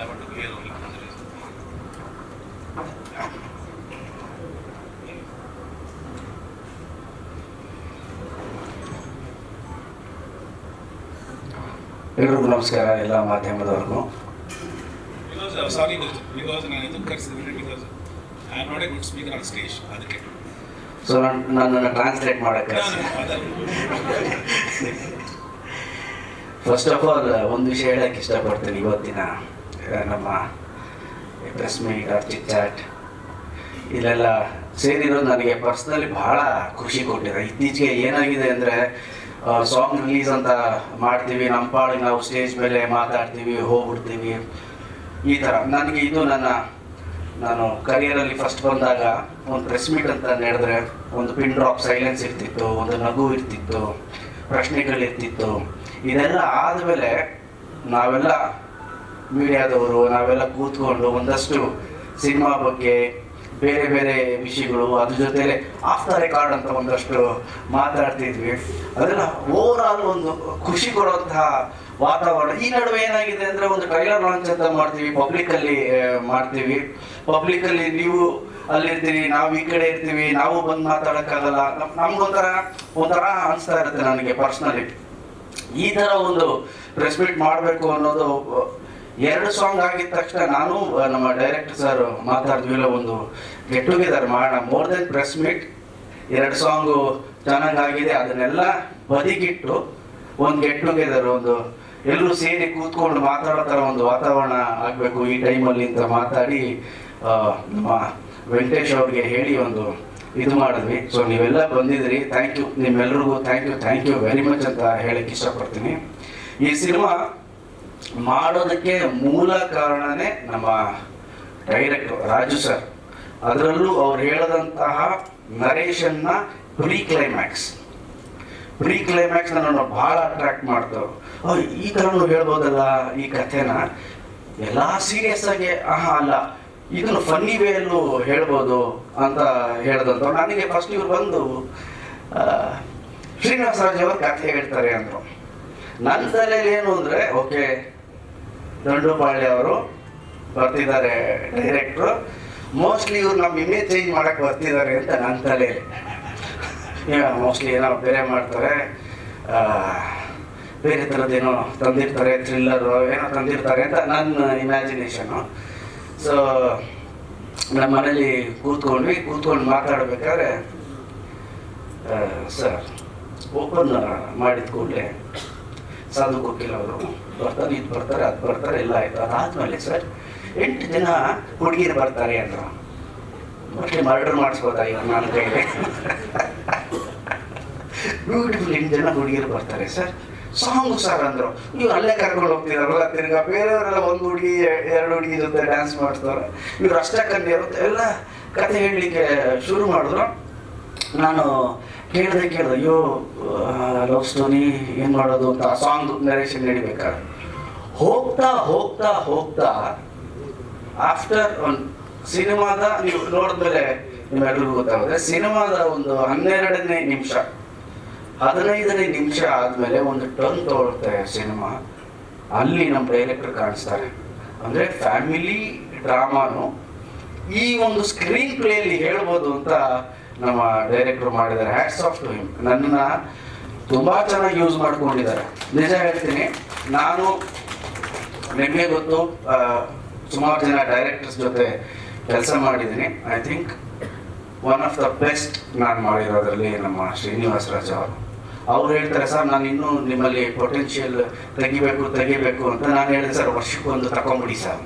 Reason. ಎಲ್ರಿಗೂ ನಮಸ್ಕಾರ ಎಲ್ಲ ಮಾಧ್ಯಮದವರೆಗೂ ಸಾರಿ ನಾನು ಇದಕ್ಕೆ ಕರೆಸಿದ್ರೆ because I am not a good speaker on stage ಅದಕ್ಕೆ ಸೊ ನನ್ನನ್ನು ಟ್ರಾನ್ಸ್ಲೇಟ್ ಮಾಡೋಕ್ಕೆ ಫಸ್ಟ್ ಆಫ್ ಆಲ್ ಒಂದು ವಿಷಯ ಹೇಳಕ್ಕೆ ಇಷ್ಟಪಡ್ತೀನಿ ಇವತ್ತಿನ ನಮ್ಮ press meet or chit. Chat ಇಲ್ಲೆಲ್ಲ ಸೇರಿರೋದು ನನಗೆ ಪರ್ಸ್ನಲಿ ಬಹಳ ಖುಷಿ ಕೊಟ್ಟಿದೆ. ಇತ್ತೀಚೆಗೆ ಏನಾಗಿದೆ ಅಂದರೆ ಸಾಂಗ್ ರಿಲೀಸ್ ಅಂತ ಮಾಡ್ತೀವಿ, ನಮ್ಮ ಪಾಡಿಗೆ ನಾವು ಸ್ಟೇಜ್ ಮೇಲೆ ಮಾತಾಡ್ತೀವಿ, ಹೋಗ್ಬಿಡ್ತೀವಿ. ಈ ಥರ ನನಗೆ ಇದು ನನ್ನ, ನಾನು ಕರಿಯರಲ್ಲಿ ಫಸ್ಟ್ ಬಂದಾಗ ಒಂದು ಪ್ರೆಸ್ ಮೀಟ್ ಅಂತ ನಡೆದ್ರೆ, ಒಂದು ಪಿನ್ ಡ್ರಾಪ್ ಸೈಲೆನ್ಸ್ ಇರ್ತಿತ್ತು, ಒಂದು ನಗು ಇರ್ತಿತ್ತು, ಪ್ರಶ್ನೆಗಳಿರ್ತಿತ್ತು. ಇದೆಲ್ಲ ಆದಮೇಲೆ ನಾವೆಲ್ಲ ಮೀಡಿಯಾದವರು ನಾವೆಲ್ಲ ಕೂತ್ಕೊಂಡು ಒಂದಷ್ಟು ಸಿನಿಮಾ ಬಗ್ಗೆ ಬೇರೆ ಬೇರೆ ವಿಷಯಗಳು ಅದ್ರ ಜೊತೆಲೆ ಆಫ್ಟರ್ ರೆಕಾರ್ಡ್ ಅಂತ ಒಂದಷ್ಟು ಮಾತಾಡ್ತಿದ್ವಿ. ಅದೆಲ್ಲ ಓವರ್ ಆಲ್ ಒಂದು ಖುಷಿ ಕೊಡುವಂತಹ ವಾತಾವರಣ ಈ ನಡುವೆ ಏನಾಗಿದೆ ಅಂದ್ರೆ ಒಂದು ಟ್ರೈಲರ್ ಲಾಂಚ್ ಅಂತ ಮಾಡ್ತೀವಿ ಪಬ್ಲಿಕ್ ಅಲ್ಲಿ ಮಾಡ್ತೀವಿ. ಪಬ್ಲಿಕ್ ಅಲ್ಲಿ ನೀವು ಅಲ್ಲಿರ್ತೀವಿ ನಾವು ಈ ಕಡೆ ಇರ್ತೀವಿ, ನಾವು ಬಂದು ಮಾತಾಡಕ್ಕಾಗಲ್ಲ. ನಮ್- ನಮ್ಗೊಂಥರ ಒಂಥರ ಅನಿಸ್ತಾ ಇರುತ್ತೆ ನನಗೆ ಪರ್ಸ್ನಲಿ ಈ ತರ ಒಂದು ರೆಸ್ಪೆಕ್ಟ್ ಮಾಡಬೇಕು ಅನ್ನೋದು ಎರಡು ಸಾಂಗ್ ಆಗಿದ ತಕ್ಷಣ ನಾನು ನಮ್ಮ ಡೈರೆಕ್ಟರ್ ಸರ್ ಮಾತಾಡಿದ್ವಿ ಇಲ್ಲ ಒಂದು ಗೆಟ್ ಟುಗೆದರ್ ಮಾಡೋಣ ಮೋರ್ ದೆನ್ ಪ್ರೆಸ್ ಮೀಟ್ ಎರಡು ಸಾಂಗು ಚೆನ್ನಾಗಾಗಿದೆ, ಅದನ್ನೆಲ್ಲ ಬದಿಗಿಟ್ಟು ಒಂದು ಗೆಟ್ ಟುಗೆದರ್ ಒಂದು ಎಲ್ಲರೂ ಸೇರಿ ಕೂತ್ಕೊಂಡು ಮಾತಾಡೋ ಥರ ಒಂದು ವಾತಾವರಣ ಆಗಬೇಕು ಈ ಟೈಮಲ್ಲಿ ಅಂತ ಮಾತಾಡಿ ನಮ್ಮ ವೆಂಕಟೇಶ್ ಅವ್ರಿಗೆ ಹೇಳಿ ಒಂದು ಇದು ಮಾಡಿದ್ವಿ. ಸೊ ನೀವೆಲ್ಲ ಬಂದಿದ್ರಿ ಥ್ಯಾಂಕ್ ಯು ನಿಮ್ಮೆಲ್ಲರಿಗೂ thank you thank you very much ಅಂತ ಹೇಳಕ್ಕೆ ಇಷ್ಟಪಡ್ತೀನಿ. ಈ ಸಿನಿಮಾ ಮಾಡೋದಕ್ಕೆ ಮೂಲ ಕಾರಣನೇ ನಮ್ಮ ಡೈರೆಕ್ಟರ್ ರಾಜು ಸರ್ ಅದರಲ್ಲೂ ಅವ್ರು ಹೇಳದಂತಹ ನರೇಶನ್ನ ಪ್ರೀ ಕ್ಲೈಮ್ಯಾಕ್ಸ್ ಪ್ರೀ ಕ್ಲೈಮ್ಯಾಕ್ಸ್ ನನ್ನನ್ನು ಬಹಳ ಅಟ್ರಾಕ್ಟ್ ಮಾಡ್ತು ಓ, ಈ ಥರನೂ ಹೇಳ್ಬೋದಲ್ಲ ಈ ಕಥೆನ? ಎಲ್ಲ ಸೀರಿಯಸ್ ಆಗಿ ಆಹಾ ಅಲ್ಲ ಇದನ್ನು ಫನ್ನಿ ವೇಯಲ್ಲೂ ಹೇಳ್ಬೋದು ಅಂತ ಹೇಳ್ದಂತ ನನಗೆ ಫಸ್ಟ್ ಇವ್ರು ಬಂದು ಶ್ರೀನಿವಾಸ ರಾಜ್ ಅವರು ಕಥೆ ಹೇಳ್ತಾರೆ ಅಂದರು. ನನ್ನ ತಲೆಯಲ್ಲಿ ಏನು ಅಂದರೆ ಓಕೆ ದಂಡುಪಾಳ್ಯ ಅವರು ಬರ್ತಿದ್ದಾರೆ ಡೈರೆಕ್ಟ್ರು ಮೋಸ್ಟ್ಲಿ ಇವ್ರು ನಮ್ಮ ಇಮೇಜ್ ಚೇಂಜ್ ಮಾಡಕ್ಕೆ ಬರ್ತಿದ್ದಾರೆ ಅಂತ ನನ್ನ ತಲೆಯಲ್ಲಿ ಮೋಸ್ಟ್ಲಿ ಏನೋ ಬೇರೆ ಮಾಡ್ತಾರೆ. ಬೇರೆ ಥರದ್ದೇನೋ ತಂದಿರ್ತಾರೆ ಥ್ರಿಲ್ಲರು ಏನೋ ತಂದಿರ್ತಾರೆ ಅಂತ ನನ್ನ ಇಮ್ಯಾಜಿನೇಷನು ಸೊ ನಮ್ಮ ಮನೇಲಿ ಕೂತ್ಕೊಂಡ್ವಿ. ಕೂತ್ಕೊಂಡು ಮಾತಾಡಬೇಕಾದ್ರೆ ಸರ್ ಓಪನ್ ಮಾಡಿದ ಕೂಡಲೇ ಸಾಧು ಕೋಕಿಲ್ ಅವರು. ಬರ್ತಾರೆ, ಇದು ಬರ್ತಾರೆ, ಅದು ಬರ್ತಾರೆ, ಎಲ್ಲ ಆಯ್ತು. ಅದಾದ್ಮೇಲೆ ಸರ್, ಎಂಟು ಜನ ಹುಡುಗಿರು ಬರ್ತಾರೆ ಅಂದರು. ಮತ್ತೆ ಮರ್ಡರ್ ಮಾಡಿಸ್ಬೋದಾ ಇವ್ರು ನಾನು ಕೈಗೆ ಬ್ಯೂಟಿಫುಲ್ ಎಂಟು ಜನ ಹುಡುಗಿರು ಬರ್ತಾರೆ ಸರ್. ಸಾಂಗ್ ಸರ್ ಅಂದರು. ನೀವು ಅಲ್ಲೇ ಕರ್ಕೊಂಡು ಹೋಗ್ತಿದಾರಲ್ಲ, ತಿರ್ಗಾ ಬೇರೆಯವರೆಲ್ಲ ಒಂದು ಹುಡುಗಿ, ಎರಡು ಹುಡುಗಿ ಜೊತೆ ಡ್ಯಾನ್ಸ್ ಮಾಡ್ತಾರೆ ಇವ್ರು ಅಷ್ಟೇ ಇರುತ್ತೆ ಎಲ್ಲ ಕತೆ ಹೇಳಲಿಕ್ಕೆ ಶುರು ಮಾಡಿದ್ರು. ನಾನು ಕೇಳಿದೆ ಕೇಳಿದೆ ಅಯ್ಯೋ ಲವ್ ಸ್ಟೋರಿ ಏನು ಮಾಡೋದು ಅಂತ ಸಾಂಗ್ ನರೇಷನ್ ನಡಿಬೇಕಾದ್ರೆ ಹೋಗ್ತಾ ಹೋಗ್ತಾ ಹೋಗ್ತಾ ಆಫ್ಟರ್ ಒಂದು ಸಿನಿಮಾದ ನೀವು ನೋಡಿದ್ಮೇಲೆ ನಿಮ್ಗೆಲ್ಲರಿಗೂ ಗೊತ್ತಾಗುತ್ತೆ. ಸಿನಿಮಾದ ಒಂದು ಹನ್ನೆರಡನೇ ನಿಮಿಷ, ಹದಿನೈದನೇ ನಿಮಿಷ ಆದಮೇಲೆ ಒಂದು ಟರ್ನ್ ತಗೊಳುತ್ತೆ ಸಿನಿಮಾ. ಅಲ್ಲಿ ನಮ್ಮ ಡೈರೆಕ್ಟರ್ ಕಾಣಿಸ್ತಾರೆ. ಅಂದರೆ ಫ್ಯಾಮಿಲಿ ಡ್ರಾಮಾನು ಈ ಒಂದು ಸ್ಕ್ರೀನ್ ಪ್ಲೇಯಲ್ಲಿ ಹೇಳ್ಬೋದು ಅಂತ ನಮ್ಮ ಡೈರೆಕ್ಟರ್ ಮಾಡಿದ್ದಾರೆ. ಹ್ಯಾಟ್ಸ್ ಆಫ್ ಟು ಹಿಮ್ ನನ್ನ ತುಂಬ ಚೆನ್ನಾಗಿ ಯೂಸ್ ಮಾಡ್ಕೊಂಡಿದ್ದಾರೆ. ನಿಜ ಹೇಳ್ತೀನಿ, ನಾನು ನಿಮಗೆ ಗೊತ್ತು ಸುಮಾರು ಜನ ಡೈರೆಕ್ಟರ್ಸ್ ಜೊತೆ ಕೆಲಸ ಮಾಡಿದ್ದೀನಿ. I think one of the best ನಾನು ಮಾಡಿರೋದ್ರಲ್ಲಿ ನಮ್ಮ ಶ್ರೀನಿವಾಸ ರಾಜ್ ಅವರು. ಅವ್ರು ಹೇಳ್ತಾರೆ, ಸರ್, ನಾನು ಇನ್ನೂ ನಿಮ್ಮಲ್ಲಿ ಪೊಟೆನ್ಷಿಯಲ್ ತೆಗಿಬೇಕು ತೆಗಿಬೇಕು ಅಂತ ನಾನು ಹೇಳಿದೆ, ಸರ್. ವರ್ಷಕ್ಕೊಂದು ತಗೊಂಬಿಡಿ ಸರ್.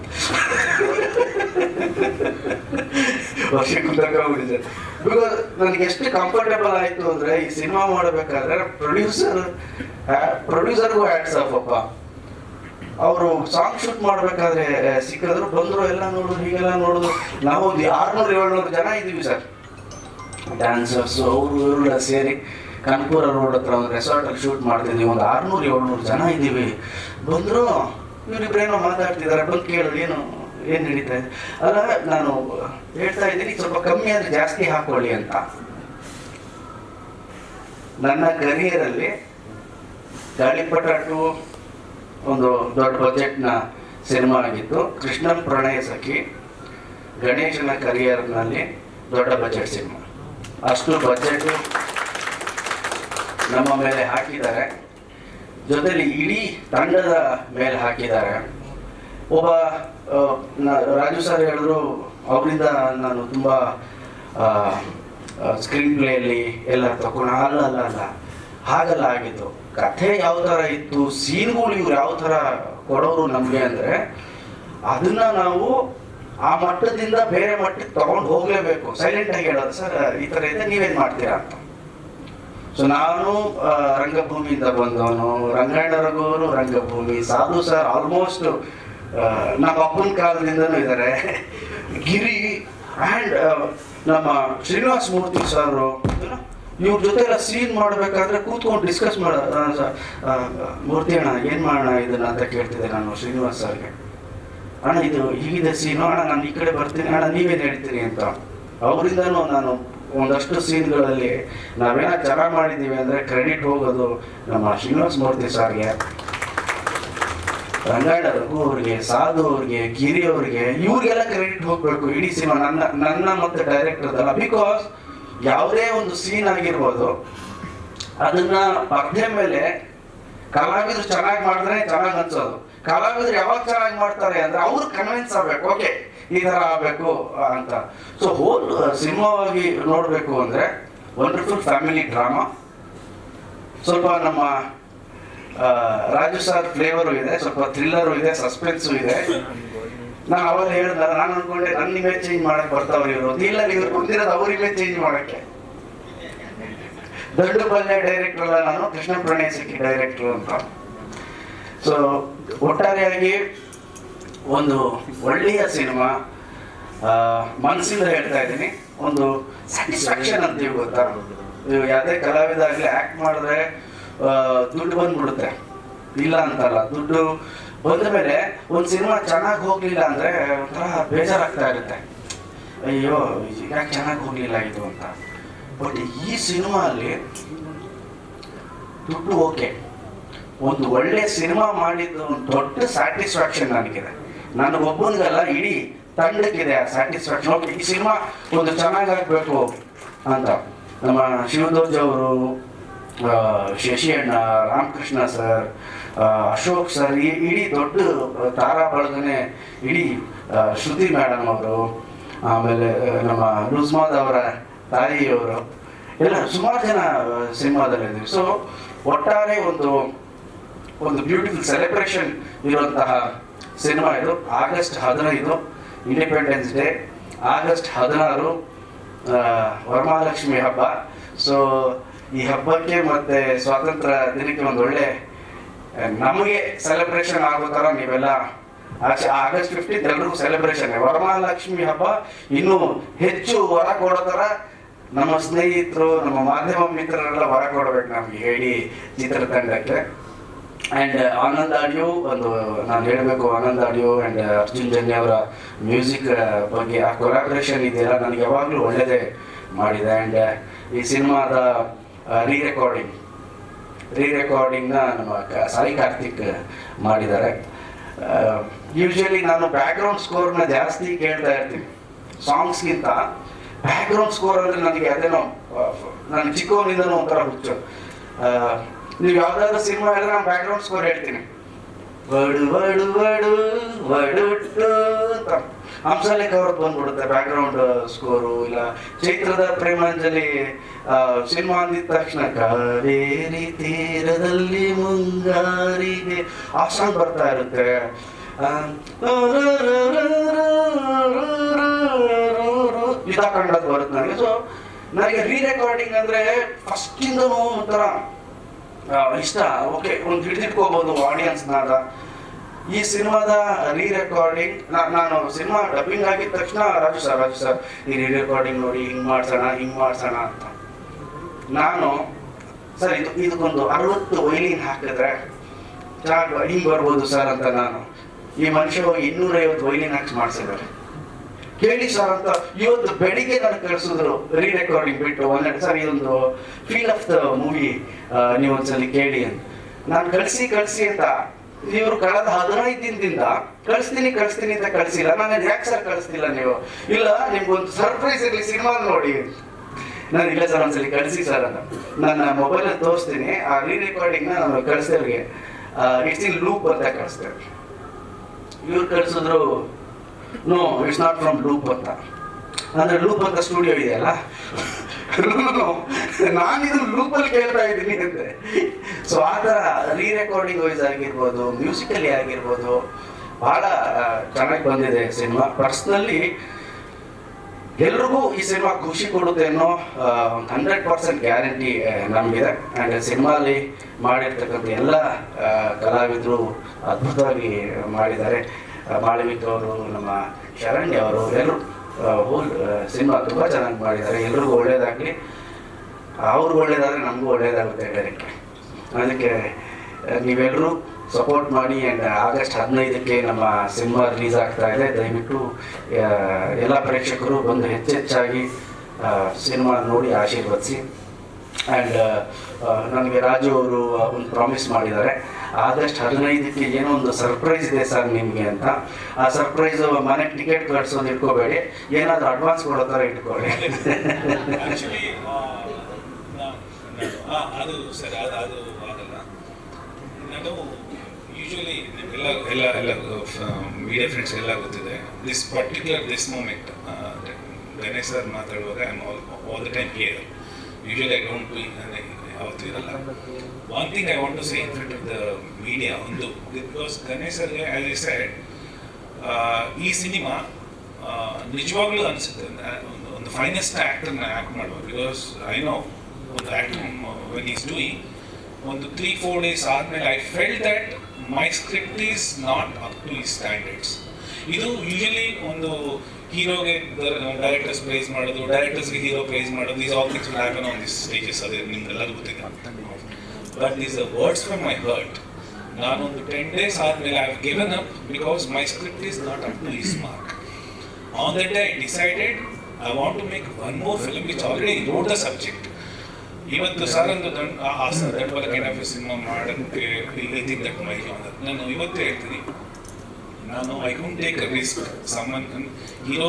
ವರ್ಷಕ್ಕೊಂದು ತಗೊಂಬಿಡಿ ಸರ್ ಬಿಕಾಸ್ ನನಗೆ ಎಷ್ಟು ಕಂಫರ್ಟೇಬಲ್ ಆಯ್ತು ಅಂದ್ರೆ ಈ ಸಿನಿಮಾ ಮಾಡಬೇಕಾದ್ರೆ ಪ್ರೊಡ್ಯೂಸರ್ ಪ್ರೊಡ್ಯೂಸರ್ಗೂ ಆಡ್ಸ್ ಆಫ್ ಅಪ್ಪ. ಅವರು ಸಾಂಗ್ ಶೂಟ್ ಮಾಡ್ಬೇಕಾದ್ರೆ ಸಿಕ್ಕಿದ್ರು ಬಂದ್ರು, ಎಲ್ಲ ನೋಡಿದ್ರು, ಹೀಗೆಲ್ಲ ನೋಡುದು ನಾವು ಒಂದು ಆರ್ನೂರು, ಏಳ್ನೂರು ಜನ ಇದೀವಿ ಸರ್. ಡ್ಯಾನ್ಸರ್ಸ್ ಅವರು, ಇವರೆಲ್ಲ ಸೇರಿ ಕನ್ಪುರ ರೋಡ್ ಹತ್ರ ಒಂದು ರೆಸಾರ್ಟಲ್ಲಿ ಶೂಟ್ ಮಾಡ್ತಿದ್ವಿ ಒಂದು ಆರ್ನೂರು, ಏಳ್ನೂರು ಜನ ಇದ್ದೀವಿ. ಬಂದರು ಇವ್ರಿಬ್ರೇನೋ ಮಾತಾಡ್ತಿದ್ದಾರೆ, ಬಂದು ಕೇಳಿದ್ರು ಏನು ಏನು ನಡೀತಾ ಇದೆ? ಅಲ್ಲ, ನಾನು ಹೇಳ್ತಾ ಇದ್ದೀನಿ, ಸ್ವಲ್ಪ ಕಮ್ಮಿ ಅಂದರೆ ಜಾಸ್ತಿ ಹಾಕೊಳ್ಳಿ ಅಂತ. ನನ್ನ ಕರಿಯರಲ್ಲಿ ಗಾಳಿಪಟ ಟು ಒಂದು ದೊಡ್ಡ ಬಜೆಟ್ನ ಸಿನಿಮಾ ಆಗಿತ್ತು. ಕೃಷ್ಣನ್ ಪ್ರಣಯ ಸಖಿ, ಗಣೇಶನ ಕರಿಯರ್ನಲ್ಲಿ ದೊಡ್ಡ ಬಜೆಟ್ ಸಿನಿಮಾ ಅಷ್ಟು ಬಜೆಟ್ ನಮ್ಮ ಮೇಲೆ ಹಾಕಿದ್ದಾರೆ. ಜೊತೆಲಿ ಇಡೀ ತಂಡದ ಮೇಲೆ ಹಾಕಿದ್ದಾರೆ. ಒಬ್ಬ ರಾಜು ಸರ್ ಹೇಳಿದ್ರು, ಅವರಿಂದ ನಾನು ತುಂಬ ಸ್ಕ್ರೀನ್ ಪ್ಲೇಯಲ್ಲಿ ಎಲ್ಲ ತಗೊಂಡು ಅಲ್ಲ ಅಲ್ಲ ಅಲ್ಲ. ಹಾಗಲ್ಲ ಆಗಿತ್ತು ಕಥೆ ಯಾವ ಥರ ಇತ್ತು ಸೀನ್ಗಳು ಇವ್ರು ಯಾವ ಥರ ಕೊಡೋರು ನಮಗೆ ಅಂದರೆ, ಅದನ್ನ ನಾವು ಆ ಮಟ್ಟದಿಂದ ಬೇರೆ ಮಟ್ಟಕ್ಕೆ ತಗೊಂಡು ಹೋಗ್ಲೇಬೇಕು. ಸೈಲೆಂಟ್ ಆಗಿ ಹೇಳೋದು ಸರ್ ಈ ಥರ ಇದೆ ನೀವೇನು ಮಾಡ್ತೀರಾ ಅಂತ. ಸೊ ನಾನು ರಂಗಭೂಮಿಯಿಂದ ಬಂದವನು, ರಂಗಾಯಣ ರಘುವರು ರಂಗಭೂಮಿ. ಸಾಧು ಸರ್ ಆಲ್ಮೋಸ್ಟ್ ನಮ್ಮ ಅಪ್ಪನ ಕಾಲದಿಂದನೂ ಇದ್ದಾರೆ. ಗಿರಿ ಆ್ಯಂಡ್ ನಮ್ಮ ಶ್ರೀನಿವಾಸ ಮೂರ್ತಿ ಸರ್, ಇವ್ರ ಜೊತೆ ಎಲ್ಲ ಸೀನ್ ಮಾಡಬೇಕಾದ್ರೆ ಕೂತ್ಕೊಂಡು ಡಿಸ್ಕಸ್ ಮಾಡ ಮೂರ್ತಿ ಅಣ್ಣ, ಏನು ಮಾಡೋಣ ಇದನ್ನ ಅಂತ ಕೇಳ್ತಿದ್ದೆ ನಾನು ಶ್ರೀನಿವಾಸ್ ಸರ್ಗೆ. ಅಣ್ಣ, ಇದು ಹೀಗಿದೆ ಸೀನು ಅಣ್ಣ, ನಾನು ಈ ಕಡೆ ಬರ್ತೀನಿ, ಅಣ್ಣ, ನೀವೇನು ಹೇಳ್ತೀರಿ ಅಂತ. ಅವರಿಂದನೂ ನಾನು ಒಂದಷ್ಟು ಸೀನ್ಗಳಲ್ಲಿ ನಾವೇನ ಚೆನ್ನಾಗಿ ಮಾಡಿದ್ದೀವಿ ಅಂದರೆ ಕ್ರೆಡಿಟ್ ಹೋಗೋದು ನಮ್ಮ ಶ್ರೀನಿವಾಸ್ ಮೂರ್ತಿ ಸರ್ಗೆ. ರಂಗಾಯಣ ರಘು ಅವ್ರಿಗೆ, ಸಾಧು ಅವ್ರಿಗೆ ಗಿರಿ ಅವ್ರಿಗೆ ಇವ್ರಿಗೆಲ್ಲ ಕ್ರೆಡಿಟ್ ಹೋಗ್ಬೇಕು. ಇಡೀ ಸಿನಿಮಾ ನನ್ನ ನನ್ನ ಮತ್ತೆ ಡೈರೆಕ್ಟರ್ದಲ್ಲ ಬಿಕಾಸ್ ಯಾವುದೇ ಒಂದು ಸೀನ್ ಆಗಿರ್ಬೋದು, ಅದನ್ನ ಪರ್ದೆ ಮೇಲೆ ಕಲಾವಿದ್ರು ಚೆನ್ನಾಗಿ ಮಾಡಿದ್ರೆ ಚೆನ್ನಾಗಿ ಅನ್ಸೋದು. ಕಲಾವಿದ್ರು ಯಾವಾಗ ಚೆನ್ನಾಗಿ ಮಾಡ್ತಾರೆ ಅಂದ್ರೆ ಅವ್ರು ಕನ್ವಿನ್ಸ್ ಆಗ್ಬೇಕು ಓಕೆ ಈ ತರ ಆಗ್ಬೇಕು, ಅಂತ. ಸೊ ಹೋಲ್ ಸಿನಿಮಾವಾಗಿ ನೋಡ್ಬೇಕು ಅಂದ್ರೆ ವಂಡರ್ಫುಲ್ ಫ್ಯಾಮಿಲಿ ಡ್ರಾಮಾ ಸ್ವಲ್ಪ ನಮ್ಮ ರಾಜು ಸರ್ ಫ್ಲೇವರು ಇದೆ, ಸ್ವಲ್ಪ ಥ್ರಿಲ್ಲರು ಇದೆ ಸಸ್ಪೆನ್ಸು ಇದೆ. ನಾನು ಅವಾಗ ಹೇಳ್ದ, ನಾನು ಅನ್ಕೊಂಡೆ ನನ್ನ ಇಮೇಜ್ ಚೇಂಜ್ ಮಾಡಕ್ ಬರ್ತಾವ್ರಿ ಇವರು ಇಲ್ಲ, ಇವ್ರು ಬಂದಿರೋದು ಅವ್ರ ಇಮೇಜ್ ಚೇಂಜ್ ಮಾಡಕ್ಕೆ. ದೊಡ್ಡ ಬಲ್ಲೆ ಡೈರೆಕ್ಟರ್ ಅಲ್ಲ ನಾನು, ಕೃಷ್ಣ ಪ್ರಣಯ ಸಿಕ್ಕಿ ಡೈರೆಕ್ಟರ್ ಅಂತ. ಸೊ ಒಟ್ಟಾರೆಯಾಗಿ ಒಂದು ಒಳ್ಳೆಯ ಸಿನಿಮಾ ಮನಸ್ಸಿಂದ ಹೇಳ್ತಾ ಇದ್ದೀನಿ. ಒಂದು ಸ್ಯಾಟಿಸ್ಫ್ಯಾಕ್ಷನ್ ಅಂತೀವಿ ಗೊತ್ತಾ? ನೀವು ಯಾವುದೇ ಕಲಾವಿದ ಆಗಲಿ ಆ್ಯಕ್ಟ್ ಮಾಡಿದ್ರೆ ದುಡ್ಡು ಬಂದ್ಬಿಡುತ್ತೆ. ಇಲ್ಲ ಅಂತಲ್ಲ, ದುಡ್ಡು ಬಂದ ಮೇಲೆ ಒಂದು ಸಿನಿಮಾ ಚೆನ್ನಾಗಿ ಹೋಗ್ಲಿಲ್ಲ ಅಂದ್ರೆ ಒಂಥರ ಬೇಜಾರಾಗ್ತಾ ಇರುತ್ತೆ. ಅಯ್ಯೋ ಯಾಕೆ ಚೆನ್ನಾಗಿ ಹೋಗ್ಲಿಲ್ಲ ಇದು ಅಂತ. ಬಟ್ ಈ ಸಿನಿಮಾ ಅಲ್ಲಿ ದುಡ್ಡು ಓಕೆ. ಒಂದು ಒಳ್ಳೆ ಸಿನಿಮಾ ಮಾಡಿದ್ದು ಒಂದು ದೊಡ್ಡ ಸ್ಯಾಟಿಸ್ಫ್ಯಾಕ್ಷನ್ ನನಗಿದೆ. ನನಗೊಬ್ಬನಿಗಲ್ಲ, ಇಡೀ ತಂಡಕ್ಕಿದೆ ಆ ಸ್ಯಾಟಿಸ್ಫ್ಯಾಕ್ಷನ್ ಈ ಸಿನಿಮಾ ಒಂದು ಚೆನ್ನಾಗಾಗಬೇಕು ಅಂತ. ನಮ್ಮ ಶಿವದೋಜ್ ಅವರು ಶಶಿ ಅಣ್ಣ ರಾಮಕೃಷ್ಣ ಸರ್ ಅಶೋಕ್ ಸರ್ ಇಡೀ ದೊಡ್ಡ ತಾರಾ ಬಳಗನೆ ಇಡೀ ಶ್ರುತಿ ಮೇಡಮ್ ಅವರು, ಆಮೇಲೆ ನಮ್ಮ ನುಜ್ಮಾದ್ ಅವರ ತಾಯಿಯವರು, ಎಲ್ಲ ಸುಮಾರು ಜನ ಸಿನಿಮಾದಲ್ಲಿದ್ದೀವಿ ಸೊ ಒಟ್ಟಾರೆ ಒಂದು ಒಂದು ಬ್ಯೂಟಿಫುಲ್ ಸೆಲೆಬ್ರೇಷನ್ ಇರುವಂತಹ ಸಿನಿಮಾ ಇದು. ಆಗಸ್ಟ್ ಹದಿನೈದು ಇಂಡಿಪೆಂಡೆನ್ಸ್ ಡೇ ಆಗಸ್ಟ್ ಹದಿನಾರು ವರಮಹಾಲಕ್ಷ್ಮಿ ಹಬ್ಬ. ಸೊ ಈ ಹಬ್ಬಕ್ಕೆ ಮತ್ತೆ ಸ್ವಾತಂತ್ರ್ಯ ದಿನಕ್ಕೆ ಒಂದು ಒಳ್ಳೆ ನಮಗೆ ಸೆಲೆಬ್ರೇಷನ್ ಆಗೋ ಥರ ನೀವೆಲ್ಲ ಆಗಸ್ಟ್ ಫಿಫ್ಟೀನ್ ಎಲ್ರಿಗೂ ಸೆಲೆಬ್ರೇಷನ್ ವರಮಹಾಲಕ್ಷ್ಮಿ ಹಬ್ಬ ಇನ್ನೂ ಹೆಚ್ಚು ವರ ಕೊಡೋ ಥರ ನಮ್ಮ ಸ್ನೇಹಿತರು, ನಮ್ಮ ಮಾಧ್ಯಮ ಮಿತ್ರರೆಲ್ಲ ವರ ಕೊಡ್ಬೇಕು ನಮ್ಗೆ ಹೇಳಿ ಚಿತ್ರತಂಡಕ್ಕೆ. ಆ್ಯಂಡ್ ಆನಂದ್ ಆಡಿಯೋ ಒಂದು ನಾನು ಹೇಳಬೇಕು, ಆನಂದ್ ಆಡಿಯೋ ಆ್ಯಂಡ್ ಅರ್ಜುನ್ ಜನ್ಯ ಅವರ ಮ್ಯೂಸಿಕ್ ಬಗ್ಗೆ ಆ ಕೊಲಾಬ್ರೇಷನ್ ಇದೆಯಲ್ಲ, ನನಗೆ ಯಾವಾಗಲೂ ಒಳ್ಳೆಯದೇ ಮಾಡಿದೆ. ಆ್ಯಂಡ್ ಈ ಸಿನಿಮಾದ ರೀ ರೆಕಾರ್ಡಿಂಗ್ ರೀ ನಮ್ಮ ಸಾಯಿ ಕಾರ್ತಿಕ್ ಮಾಡಿದ್ದಾರೆ. ಯೂಶಲಿ ನಾನು ಬ್ಯಾಕ್ಗ್ರೌಂಡ್ ಸ್ಕೋರ್ನ ಜಾಸ್ತಿ ಕೇಳ್ತಾ ಇರ್ತೀನಿ. ಸಾಂಗ್ಸ್ಗಿಂತ ಬ್ಯಾಕ್ಗ್ರೌಂಡ್ ಸ್ಕೋರ್ ಅಂದರೆ ನನಗೆ ಅದೇನೋ ನನ್ನ ಚಿಕ್ಕವನಿಂದನೂ ಒಂಥರ ಹುಚ್ಚು. ನೀವು ಯಾವ್ದಾದ್ರು ಸಿನಿಮಾ ಹೇಳಿದ್ರೆ ನಾನು ಬ್ಯಾಕ್ಗ್ರೌಂಡ್ ಸ್ಕೋರ್ ಹೇಳ್ತೀನಿ. ವಡು ವಡು ವಡು ಹಂಸಲೇಖ ಅವ್ರದ್ದು ಬಂದ್ಬಿಡುತ್ತೆ ಬ್ಯಾಕ್ಗ್ರೌಂಡ್ ಸ್ಕೋರು ಇಲ್ಲ ಚೈತ್ರದ ಪ್ರೇಮಾಂಜಲಿ ಸಿನಿಮಾ ಅಂದಿದ ತಕ್ಷಣ ಕಾವೇರಿ ತೀರದಲ್ಲಿ ಮುಂಗಾರಿಗೆ ಆ ಸಾಂಗ್ ಬರ್ತಾ ಇರುತ್ತೆ ಕನ್ನಡದ ಬರುತ್ತೆ ನನಗೆ ಸೊ ನನಗೆ ರೀ ರೆಕಾರ್ಡಿಂಗ್ ಅಂದ್ರೆ ಫಸ್ಟ್ ಒಂಥರ ಇಷ್ಟ ಓಕೆ ಒಂದು ಹಿಡಿದಿಟ್ಕೋಬಹುದು ಆಡಿಯನ್ಸ್ ನಾದ ಈ ಸಿನಿಮಾದ ರೀ ರೆಕಾರ್ಡಿಂಗ್ ನಾನು ಸಿನಿಮಾ ಡಬ್ಬಿಂಗ್ ಆಗಿದ ತಕ್ಷಣ ರಾಜು ಸರ್ ರಾಜು ಸರ್ ಈ ರೀ ರೆಕಾರ್ಡಿಂಗ್ ನೋಡಿ ಹಿಂಗ್ ಮಾಡ್ಸೋಣ ಹಿಂಗ್ ಮಾಡ್ಸೋಣ ಅಂತ. ನಾನು ಸರ್ ಇದು ಇದಕ್ಕೊಂದು ಅರವತ್ತು ವೈಲಿನ್ ಹಾಕಿದ್ರೆ ಚೆನ್ನಾಗಿ ಹಿಂಗ್ ಬರ್ಬೋದು ಸರ್ ಅಂತ ನಾನು. ಈ ಮನುಷ್ಯ ಇನ್ನೂರೈವತ್ತು ವೈಲಿನ್ ಹಾಕಿ ಮಾಡಿಸಿದ್ದಾರೆ. ಕೇಳಿ ಸರ್ ಅಂತ ಇವತ್ತು ಬೆಳಿಗ್ಗೆ ನನಗೆ ಕಳಿಸಿದ್ರು ರೀ ರೆಕಾರ್ಡಿಂಗ್ ಬಿಟ್ಟು ಒಂದೆರಡು ಸರ್ ಇದೊಂದು ಫೀಲ್ ಆಫ್ ದ ಮೂವಿ ನೀವು ಒಂದ್ಸಲಿ ಕೇಳಿ ಅಂತ. ನಾನು ಕಳಿಸಿ ಕಳಿಸಿ ಅಂತ ಇವರು ಕಳೆದ ಹದಿನೈದು ದಿನದಿಂದ ಕಳಿಸ್ತೀನಿ ಕಳಿಸ್ತೀನಿ ಅಂತ ಕಳಿಸಿಲ್ಲ. ನಾನು ಯಾಕೆ ಸರ್ ಕಳಿಸ್ತಿಲ್ಲ ನೀವು? ಇಲ್ಲ, ನಿಮ್ಗೊಂದು ಸರ್ಪ್ರೈಸ್ ಇರಲಿ ಸಿನಿಮಾ ನೋಡಿ. ನಾನು ಇಲ್ಲ ಸರ್ ಒಂದ್ಸಲಿ ಕಳಿಸಿ ಸರ್ ಅಂತ ನನ್ನ ಮೊಬೈಲಲ್ಲಿ ತೋರಿಸ್ತೀನಿ. ಆ ರೀ ರೆಕಾರ್ಡಿಂಗ್ ನಾನು ಕಳಿಸ್ತೇವ್ರಿಗೆ ಇಟ್ಸ್ ಲೂಪ್ ಅಂತ ಕಳಿಸ್ತೇವೆ ಇವ್ರು ಕಳಿಸಿದ್ರು no it's not from loop ಅಂತ. ಅಂದ್ರೆ ಲೂಪ್ ಅಂತ ಸ್ಟುಡಿಯೋ ಇದೆಯಲ್ಲ? ನಾನು ಇದು ಲೂಪಲ್ಲಿ ಕೇಳ್ತಾ ಇದ್ದೀನಿ ಅಂದ್ರೆ ಸೊ ಆ ರೀ ರೆಕಾರ್ಡಿಂಗ್ ವೈಸ್ ಆಗಿರ್ಬೋದು ಮ್ಯೂಸಿಕಲಿ ಆಗಿರ್ಬೋದು, ಬಹಳ ಚೆನ್ನಾಗಿ ಬಂದಿದೆ ಸಿನಿಮಾ ಪರ್ಸ್ನಲ್ಲಿ ಎಲ್ರಿಗೂ ಈ ಸಿನಿಮಾ ಖುಷಿ ಕೊಡುತ್ತೆ ಅನ್ನೋ ಹಂಡ್ರೆಡ್ ಪರ್ಸೆಂಟ್ ಗ್ಯಾರಂಟಿ ನಮಗಿದೆ. ಆ್ಯಂಡ್ ಸಿನಿಮಾಲಿ ಮಾಡಿರ್ತಕ್ಕಂಥ ಎಲ್ಲ ಕಲಾವಿದರು ಅದ್ಭುತವಾಗಿ ಮಾಡಿದ್ದಾರೆ. ಮಾಳವಿಕ್ ಅವರು ನಮ್ಮ ಶರಣ್ಯ ಅವರು ಎಲ್ಲರೂ ಹೋಲ್ ಸಿನಿಮಾ ತುಂಬ ಚೆನ್ನಾಗಿ ಮಾಡಿದ್ದಾರೆ. ಎಲ್ರಿಗೂ ಒಳ್ಳೇದಾಗಲಿ. ಅವ್ರಿಗೂ ಒಳ್ಳೇದಾದ್ರೆ ನಮಗೂ ಒಳ್ಳೇದಾಗುತ್ತೆ ಡೈರೆಕ್ಟ್ ಅದಕ್ಕೆ ನೀವೆಲ್ಲರೂ ಸಪೋರ್ಟ್ ಮಾಡಿ ಆ್ಯಂಡ್ ಆಗಸ್ಟ್ ಹದಿನೈದಕ್ಕೆ ನಮ್ಮ ಸಿನಿಮಾ ರಿಲೀಸ್ ಆಗ್ತಾ ಇದೆ. ದಯವಿಟ್ಟು ಎಲ್ಲ ಪ್ರೇಕ್ಷಕರು ಬಂದು ಹೆಚ್ಚೆಚ್ಚಾಗಿ ಸಿನಿಮಾ ನೋಡಿ ಆಶೀರ್ವದಿಸಿ. ಆ್ಯಂಡ್ ನನಗೆ ರಾಜು ಅವರು ಒಂದು ಪ್ರಾಮಿಸ್ ಮಾಡಿದ್ದಾರೆ. ಆದಷ್ಟು ಹದಿನೈದಕ್ಕೆ ಏನೋ ಒಂದು ಸರ್ಪ್ರೈಸ್ ಇದೆ ಸರ್ ನಿಮಗೆ ಅಂತ. ಆ ಸರ್ಪ್ರೈಸ್ ಮನೆಗೆ ಟಿಕೆಟ್ ಕಟ್ಸೋದು ಇಟ್ಕೋಬೇಡಿ. ಏನಾದರೂ ಅಡ್ವಾನ್ಸ್ ಕೊಡೋ ಥರ ಇಟ್ಕೊಳ್ಳಿ. ಅದು ಸರ್, ಅದು ಅದು ಆಗಲ್ಲ. ನಾನು ಯೂಶಲಿ ಎಲ್ಲ ಎಲ್ಲ ಎಲ್ಲ ಮೀಡಿಯಾ ಫ್ರೆಂಡ್ಸ್ ಎಲ್ಲ ಗೊತ್ತಿದೆ. This particular this moment Ganesh sir ಮಾತಾಡುವಾಗ I all all the time here usually I don't be ಯಾವತ್ತೂ ಇರಲ್ಲ. One thing I want to say in front of the media ಒಂದು because Ganesh as I said ಈ cinema ನಿಜವಾಗ್ಲೂ ಅನಿಸುತ್ತೆ. ಒಂದು ಒಂದು finest ಆ್ಯಕ್ಟರ್ನ ಆ್ಯಕ್ಟ್ ಮಾಡುವ. ಬಿಕಾಸ್ ಐ ನೋ ಒಂದು ಆ್ಯಕ್ಟ್ ವೆನ್ ಈಸ್ ಡೂಯಿಂಗ್ ಒಂದು ತ್ರೀ ಫೋರ್ ಡೇಸ್ ಆದಮೇಲೆ I felt that my script is not up to ಈ ಸ್ಟ್ಯಾಂಡರ್ಡ್ಸ್ ಇದು ಯೂಶಲಿ ಒಂದು ಹೀರೋಗೆ ಡೈರೆಕ್ಟರ್ಸ್ ಪ್ರೈಸ್ ಮಾಡೋದು ಡೈರೆಕ್ಟರ್ಸ್ಗೆ ಹೀರೋ ಪ್ರೈಸ್ ಮಾಡೋದು is all things happen on this stages ಅದೇ ನಿಮ್ಗೆಲ್ಲರಿಗೂ ಗೊತ್ತಿದೆ. But is the words from my heart ನಾನೊಂದು ಟೆನ್ ಡೇಸ್ ಆದಮೇಲೆ I have given up because my script is not up to his mark on that I decided I want to make one more film which already wrote the subject ಇವತ್ತು sir ಒಂದು ದಂಡ ಆ ದೊಡ್ಡ kind cinema ಮಾಡೋಕ್ಕೆ that my ನಾನು ಇವತ್ತೇ ಹೇಳ್ತೀನಿ. ನಾನು I can't take a summon summon hero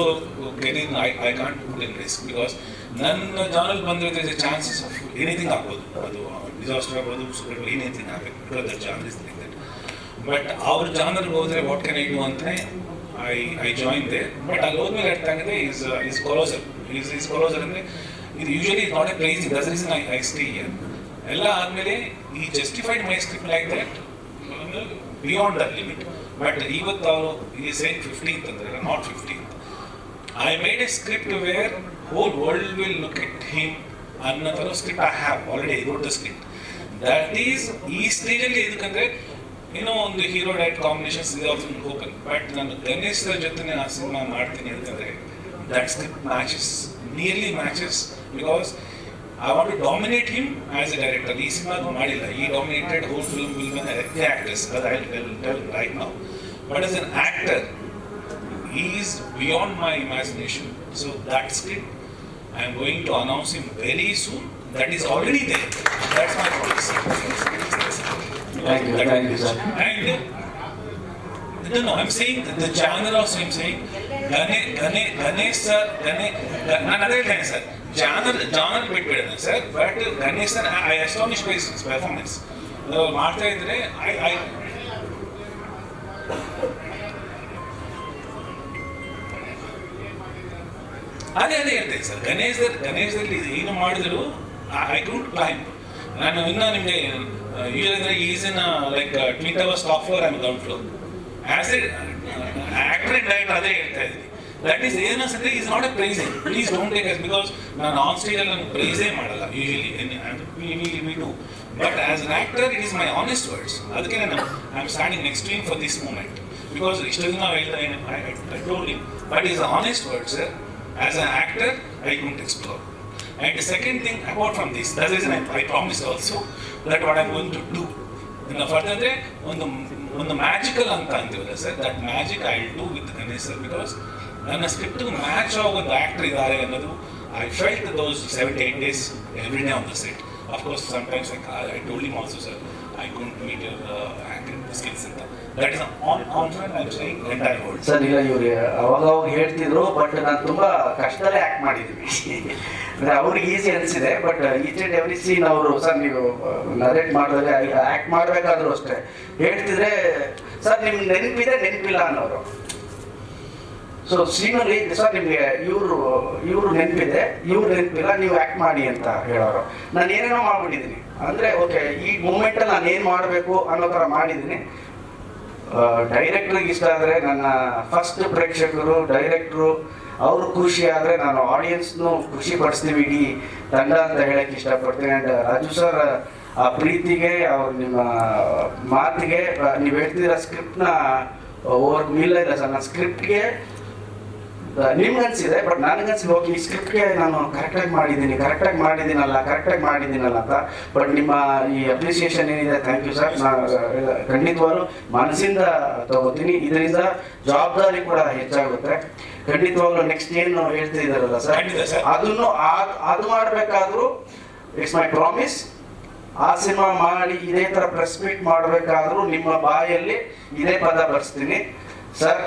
getting, I I can't put in risk because ನನ್ನ ಜಾನಲ್ ಬಂದ್ರೆ ಚಾನ್ಸಸ್ ಆಫ್ ಎನಿಥಿಂಗ್ ಆಗ್ಬೋದು. ಅದು ಡಿಸಾಸ್ಟರ್ ಆಗ್ಬೋದು ಸೂಪರ್ ಎನಿಥಿಂಗ್ ಆಗಬೇಕು. The chances is like that but ಅವ್ರ ಜಾನಲ್ ಹೋದ್ರೆ ವಾಟ್ ಕ್ಯಾನ್ ಐ ಡೂ ಅಂತಲೇ I I join they but ಅಲ್ಲಿ ಹೋದ್ಮೇಲೆ ಅರ್ಥ ಆಗಿದೆ is is closer is is closer ಅಂದರೆ ಇದು usually not a praise thus reason I I stay here ಎಲ್ಲ ಆದಮೇಲೆ ಈ justified my script like that beyond that limit but ಇವತ್ತು ಅವರು ಈ ಸೇಮ್ ಫಿಫ್ಟೀನ್ತ್ ಅಂದರೆ not fifteenth I made a script where whole world will look at him ಅನ್ನೋ ಥರ script I have already wrote the script that is ಈ ಸ್ಟೇಜಲ್ಲಿ ಇದಕ್ಕಂದ್ರೆ ಏನೋ ಒಂದು ಹೀರೋ ಡೈಟ್ ಕಾಂಬಿನೇಷನ್ಸ್ ಇದೆ ಆಲ್ಸೋ ಓಪನ್ ಬಟ್ ನಾನು ಗಣೇಶ್ ಜೊತೆ ಆ ಸಿನಿಮಾ ಮಾಡ್ತೀನಿ ಅಂತಂದ್ರೆ that script matches nearly matches because I want to dominate him as a director ಈ ಸಿನಿಮಾ ಮಾಡಿಲ್ಲ. ಈ ಡಾಮಿನೇಟೆಡ್ ಹೋಲ್ ಫಿಲ್ಮ್ ವಿಲ್ ಬನ್ ಆಕ್ಟರ್ಸ್ ಅದು I tell right now But as an actor he is beyond my imagination. So that script, I am going to announce him very soon. That is already there. That's my policy. Thank you, thank you, sir. And no, no, I'm saying that the genre also I'm saying Gane, Gane, Ganesh sir, Gane, ನಾನು ಅದೇ ಹೇಳ್ತೇನೆ sir genre genre ಬಿಟ್ಬಿಡೋಣ sir but Ganesh sir I astonish by performance ಮಾಡ್ತಾ ಇದ್ರೆ I I ಅದೇ ಅದೇ ಹೇಳ್ತೇನೆ sir. Ganesha ಗಣೇಶದಲ್ಲಿ ಏನು ಮಾಡಿದ್ರು ಐ ಡೋಂಟ್ ಕ್ಲೈಮ್ ನಾನು ಇನ್ನೂ ನಿಮಗೆ ಅಂದ್ರೆ is in like tweet hour software I down floor as a actor and director ಅದೇ ಹೇಳ್ತಾ ಇದ್ದೀನಿ. That is ಏನನ್ಸುತ್ತೆ is not a praising please don't take us because ನಾನು ಆನ್ ಸ್ಟೇಜಲ್ಲಿ ನಾನು ಪ್ರೈಸೇ ಮಾಡಲ್ಲ usually we do but as an actor it is my honest words ಅದಕ್ಕೆ ನಾನು I am standing next team for this moment because ಇಷ್ಟು ದಿನ ಹೇಳ್ತಾ I told him but is honest words as an actor, I couldn't explore. And the second thing, apart from this, that is, I, I promised also that what I'm going to do. ಇನ್ನು further ಅಂದರೆ ಒಂದು ಒಂದು magical ಅಂತ ಅಂತೀವಲ್ಲ sir that magic I do with Ganesh sir because ನನ್ನ ಸ್ಕ್ರಿಪ್ಟ್ಗೆ match ಆಗೋ ಒಂದು ಆ್ಯಕ್ಟರ್ ಇದ್ದಾರೆ ಅನ್ನೋದು I felt those seventy eight days every day on the set of course sometimes I told him also sir I your acting skills ಅಂತ on on I am saying entire world sir ಇಲ್ಲ ಇವ್ರು ಅವಾಗ ಅವಾಗ ಹೇಳ್ತಿದ್ರು but ನಾನು ತುಂಬಾ ಕಷ್ಟದಲ್ಲೇ act ಮಾಡಿದ್ದೀನಿ ಅಂದ್ರೆ ಅವ್ರಿಗೆ ಈಸಿ ಅನಿಸಿದೆ but each and every scene ಅವರು ಸರ್ ನೀವು ನರೇಟ್ ಮಾಡಿದ್ರೆ ಆಕ್ಟ್ ಮಾಡಬೇಕಾದ್ರೂ ಅಷ್ಟೇ. ಹೇಳ್ತಿದ್ರೆ ಸರ್ ನಿಮ್ಗೆ ನೆನಪಿದೆ, ನೆನಪಿಲ್ಲ ಅನ್ನೋರು. ಸೊ ಸೀನಲ್ಲಿ ಸರ್ ನಿಮಗೆ ಇವರು ಇವರು ನೆನಪಿದೆ, ಇವ್ರು ನೆನಪಿಲ್ಲ, ನೀವು ಆಕ್ಟ್ ಮಾಡಿ ಅಂತ ಹೇಳೋರು. ನಾನು ಏನೇನೋ ಮಾಡ್ಬಿಟ್ಟಿದ್ದೀನಿ ಅಂದ್ರೆ ಓಕೆ ಈ ಮೂಮೆಂಟಲ್ಲಿ ನಾನು ಏನು ಮಾಡಬೇಕು ಅನ್ನೋ ಥರ ಮಾಡಿದ್ದೀನಿ ಡೈರೆಕ್ಟ್ರಿಗೆ ಇಷ್ಟ ಆದರೆ ನನ್ನ ಫಸ್ಟ್ ಪ್ರೇಕ್ಷಕರು ಡೈರೆಕ್ಟ್ರು ಅವರು ಖುಷಿ ಆದರೆ ನಾನು ಆಡಿಯನ್ಸ್ನು ಖುಷಿ ಪಡಿಸ್ತೀವಿ. ಇಡೀ ತಂಡ ಅಂತ ಹೇಳಕ್ಕೆ ಇಷ್ಟಪಡ್ತೀನಿ. ಆ್ಯಂಡ್ ರಾಜು ಸರ್ ಆ ಪ್ರೀತಿಗೆ, ಅವ್ರ ನಿಮ್ಮ ಮಾತಿಗೆ ನೀವು ಹೇಳ್ತಿರೋ ನ ಓವರ್ ಮೀಲ್ ಇಲ್ಲ ಸರ್ ನನ್ನ ಸ್ಕ್ರಿಪ್ಟ್ಗೆ ನಿಮ್ಗೆ ಅನ್ಸಿದೆ ಬಟ್ ನನಗನ್ಸಿ ಹೋಗಿ ಈ ಸ್ಕ್ರಿಪ್ಟ್ಗೆ ನಾನು ಕರೆಕ್ಟಾಗಿ ಮಾಡಿದ್ದೀನಿ ಕರೆಕ್ಟಾಗಿ ಮಾಡಿದ್ದೀನಲ್ಲ ಕರೆಕ್ಟಾಗಿ ಮಾಡಿದ್ದೀನಲ್ಲ ಅಂತ. ಬಟ್ ನಿಮ್ಮ ಈ ಅಪ್ರಿಸಿಯೇಷನ್ ಏನಿದೆ ಥ್ಯಾಂಕ್ ಯು ಸರ್ ನಾನು ಖಂಡಿತವಾಗ್ಲೂ ಮನಸ್ಸಿಂದ ತಗೋತೀನಿ. ಇದರಿಂದ ಜವಾಬ್ದಾರಿ ಕೂಡ ಹೆಚ್ಚಾಗುತ್ತೆ. ಖಂಡಿತವಾಗ್ಲೂ ನೆಕ್ಸ್ಟ್ ಏನು ಹೇಳ್ತಿದ್ದಾರಲ್ಲ ಸರ್. ಅದನ್ನು ಅದು ಮಾಡಬೇಕಾದ್ರೂ ಇಟ್ಸ್ ಮೈ ಪ್ರಾಮಿಸ್ ಆ ಸಿನಿಮಾ ಮಾಡಿ ಇದೇ ತರ ಪ್ರೆಸ್ ಮೀಟ್ ಮಾಡಬೇಕಾದ್ರೂ ನಿಮ್ಮ ಬಾಯಲ್ಲಿ ಇದೇ ಪದ ಬರ್ಸ್ತೀನಿ. ಸರ್.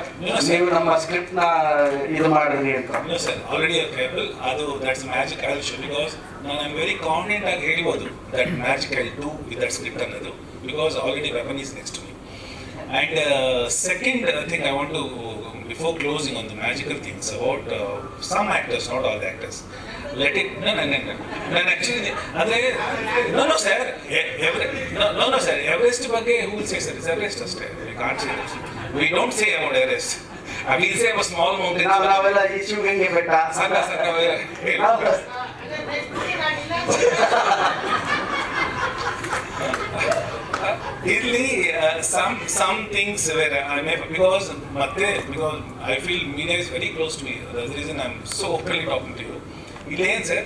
ನೀವು ನಮ್ಮ ಸ್ಕ್ರಿಪ್ಟ್ನ ಇದು ಮಾಡಿದ್ರಿ ಅಂತ sir. Already a capable. ಅದು that's magic I'll show because ನಾನು I'm very confident ಆಗಿ ಹೇಳ್ಬೋದು that magic I'll do with that script ಅನ್ನೋದು uh, second uh, thing I want to before closing on the magical things about uh, some actors, not all the actors. Let it no no no no. ನಾನು actually ಅಂದ್ರೆ sir e- Everest no no no sir Everest ಬಗ್ಗೆ say sir it's Everest ಅಷ್ಟೇ that. We don't say about Everest. I will say about small mountains. ನಾವ್ ನಾವೆಲ್ಲ ಈ ಶಿವಗಂಗೆ ಬೆಟ್ಟ ಸಾಕ ಸಾಕ ನಾವು- ಇಲ್ಲಿ some some things where I may because ಮತ್ತೆ because I feel media is very close to me that reason I am so openly talking to you ಇಲ್ಲಿ ಏನು sir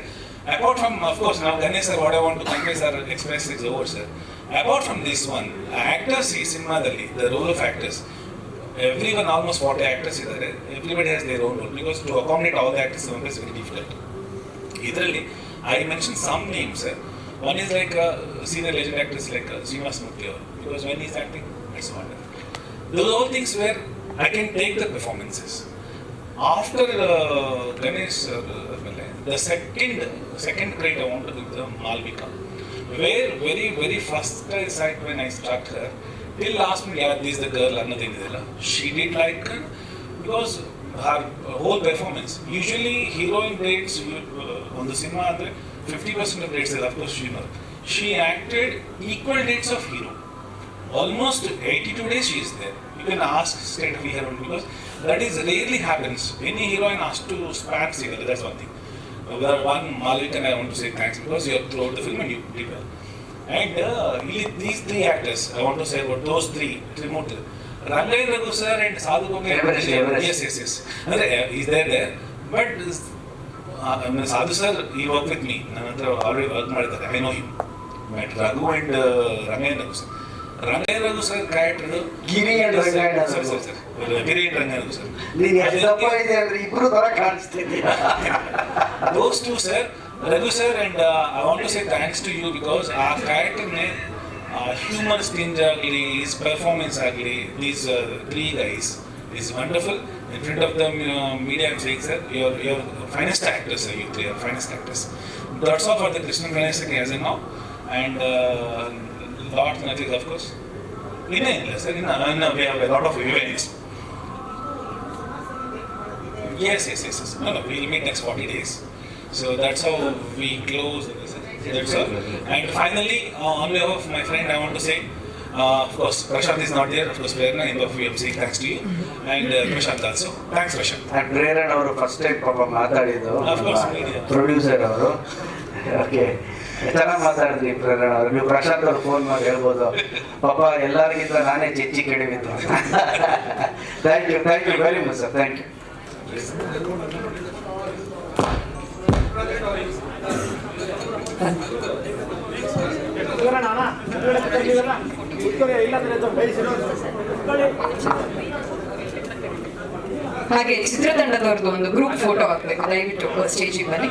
apart from of course ನಾವು Ganesh sir what I want to convey sir express is over sir apart from this one actors ಈ ಸಿನಿಮಾದಲ್ಲಿ the role of actors every one almost forty actors ಇದ್ದಾರೆ everybody has their own role because to accommodate all the actors is very difficult ಇದರಲ್ಲಿ I mention some names one is like senior legend actors like Srinivas Murthy ಅವರು because when is acting it's wonder those all things where I can take the performances after Ganesh ಮೇಲೆ the second second ಕ್ರೈಟ್ I want to the Malvika where very very first I sight when I start her Till last minute, yeah, this is the girl, nothing is there. She did like her because her uh, whole performance. Usually, heroine rates uh, on the cinema, 50% of rates are of she female. She acted equal dates of hero. Almost 82 days she is there. You can ask state of hero because that is rarely happens. Any heroine has to span single, that's one thing. Uh, one Malvika, I want to say thanks because you have throughout the film and you did well. And uh, these three actors, I want to say about those three, remote. Rangai Raghu sir and Sadhu Everest. Yes, yes, yes. ಅಂದ್ರೆ he's there there. But uh, Sadhu sir, he worked with me. Nanantra already work ಮಾಡಿದ್ದಾರೆ I know him but Raghu and Rangaiah Raghu sir Rangaiah Raghu sir character Giri and Rangaiah. Sir sir sir Giri and Rangaiah Raghu sir ನೀನ್ ಎಷ್ಟಪ್ಪ ಇದೆ ಅಂದ್ರೆ ಇಬ್ರು ತರ ಕಾಣಿಸ್ತಿದ್ಯಾ those two sir raghu sir and uh, i want to say thanks to you because our character ne uh, human stinge agli his performance agli these uh, three guys is wonderful in front of the uh, media i'm saying sir you're you're finest actors sir you three are finest actors that's all for the krishna ganesh as of now and uh, lot nothing of course ಇನ್ನ ಇಲ್ಲ sir ಇನ್ನ ಇನ್ನ we have a lot of events Yes, yes, yes, yes. No, no, we'll meet next 40 days. So that's how we close. That's all. And finally, uh, on behalf of my friend, I want to say, uh, of course, Prashant is not there. Of course, Prerna, in the we am saying thanks to you. And uh, Prashant also. Thanks, Prashant. prerna ಅವರು first time ಪಾಪ ಮಾತಾಡಿದ್ದು Of course, media. Producer ಅವರು okay ಚೆನ್ನಾಗಿ ಮಾತಾಡಿದ್ವಿ ಪ್ರೇರಣ ಅವರು ನೀವು ಪ್ರಶಾಂತ್ ಅವ್ರು phone ಮಾಡಿ ಹೇಳ್ಬೋದು ಪಾಪ ಎಲ್ಲರಿಗಿಂತ ನಾನೇ ಚಿಚ್ಚಿ ಕೆಡವಿದ್ದು thank you thank you very much sir thank you ಹಾಗೆ ಚಿತ್ರತಂಡದವ್ರದ್ದು ಒಂದು ಗ್ರೂಪ್ ಫೋಟೋ ಹಾಕ್ಬೇಕು ದಯವಿಟ್ಟು ಸ್ಟೇಜಿಗೆ ಬನ್ನಿ.